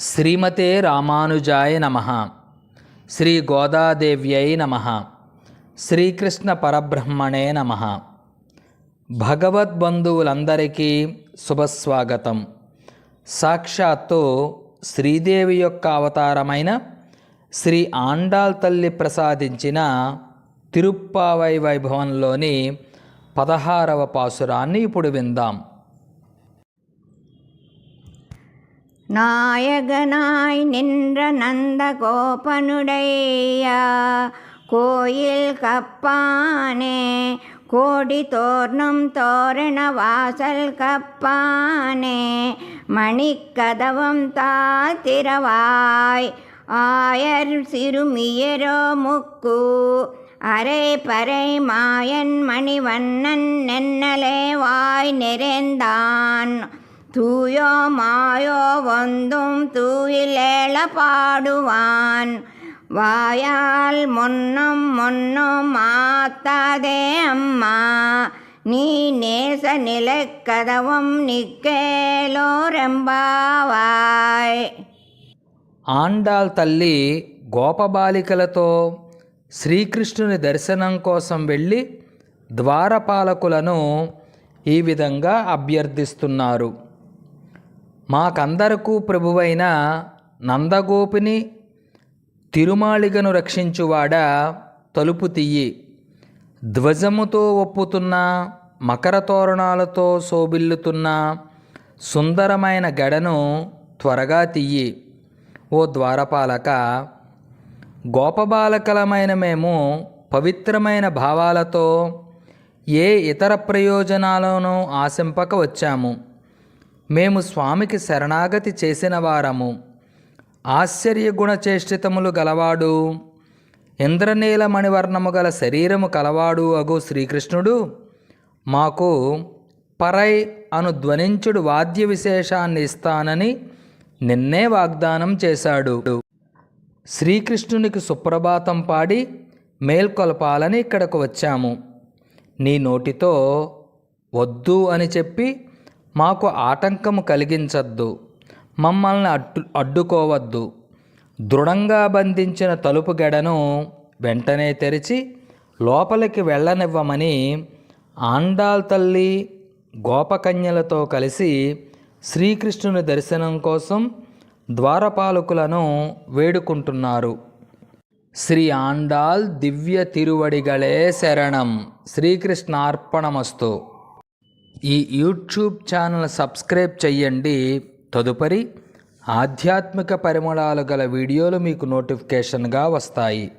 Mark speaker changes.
Speaker 1: శ్రీమతే రామానుజాయ నమ. శ్రీ గోదాదేవ్యై నమ. శ్రీకృష్ణ పరబ్రహ్మణే నమ. భగవద్బంధువులందరికీ శుభస్వాగతం. సాక్షాత్తు శ్రీదేవి యొక్క అవతారమైన శ్రీ ఆండాల్ తల్లి ప్రసాదించిన తిరుప్పావై వైభవంలోని పదహారవ పాసురాన్ని ఇప్పుడు విందాం.
Speaker 2: நாயகனாய் நின்ற நந்த கோபனுடையா கோயில் கப்பானே கோடி தோர்ணம் தோரண வாசல் கப்பானே மணிக்கதவம் தாத்திரவாய் ஆயர் சிறுமியரோ முக்கு அரை பறை மாயன் மணிவண்ணன் நென்னலே வாய் நிறைந்தான். தூயோ மாயோ வந்தும் தூயிலேள பாடுவான் வாயால் முன்னும் முன்னும் மாத்தாதே அம்மா நீ நேச நிலைக்கதவும் நிக்கேலோரெம்பாவாய்
Speaker 1: ఆండాల్ తల్లి గోపబాలికలతో శ్రీకృష్ణుని దర్శనం కోసం వెళ్ళి ద్వారపాలకులను ఈ విధంగా అభ్యర్థిస్తున్నారు మాకందరకు ప్రభువైన నందగోపిని తిరుమాళిగను రక్షించువాడ తలుపు తీయి ధ్వజముతో ఒప్పుతున్న మకర తోరణాలతో శోభిల్లుతున్న సుందరమైన గడను త్వరగా తీయి ఓ ద్వారపాలక గోపబాలకలమైన మేము పవిత్రమైన భావాలతో ఏ ఇతర ప్రయోజనాలను ఆశింపక వచ్చాము. మేము స్వామికి శరణాగతి చేసిన వారము. ఆశ్చర్య గుణచేష్టితములు గలవాడు. ఇంద్రనీల మణివర్ణము గల శరీరము కలవాడు అగు శ్రీకృష్ణుడు. మాకు పరై అను ధ్వనించుడు వాద్య విశేషాన్ని ఇస్తానని నిన్నే వాగ్దానం చేశాడు. శ్రీకృష్ణునికి సుప్రభాతం పాడి మేల్కొలపాలని ఇక్కడకు వచ్చాము. నీ నోటితో వద్దు అని చెప్పి మాకు ఆటంకము కలిగించద్దు మమ్మల్ని అడ్డు అడ్డుకోవద్దు. దృఢంగా బంధించిన తలుపు గడను వెంటనే తెరిచి లోపలికి వెళ్ళనివ్వమని ఆండాల్ తల్లి గోపకన్యలతో కలిసి శ్రీకృష్ణుని దర్శనం కోసం ద్వారపాలకులను వేడుకుంటున్నారు. శ్రీ ఆండాల్ దివ్య తిరువడిగళే శరణం. శ్రీకృష్ణార్పణమస్తు. ఈ యూట్యూబ్ ఛానల్ సబ్స్క్రైబ్ చెయ్యండి. తదుపరి ఆధ్యాత్మిక పరిమళాలు గల వీడియోలు మీకు నోటిఫికేషన్గా వస్తాయి.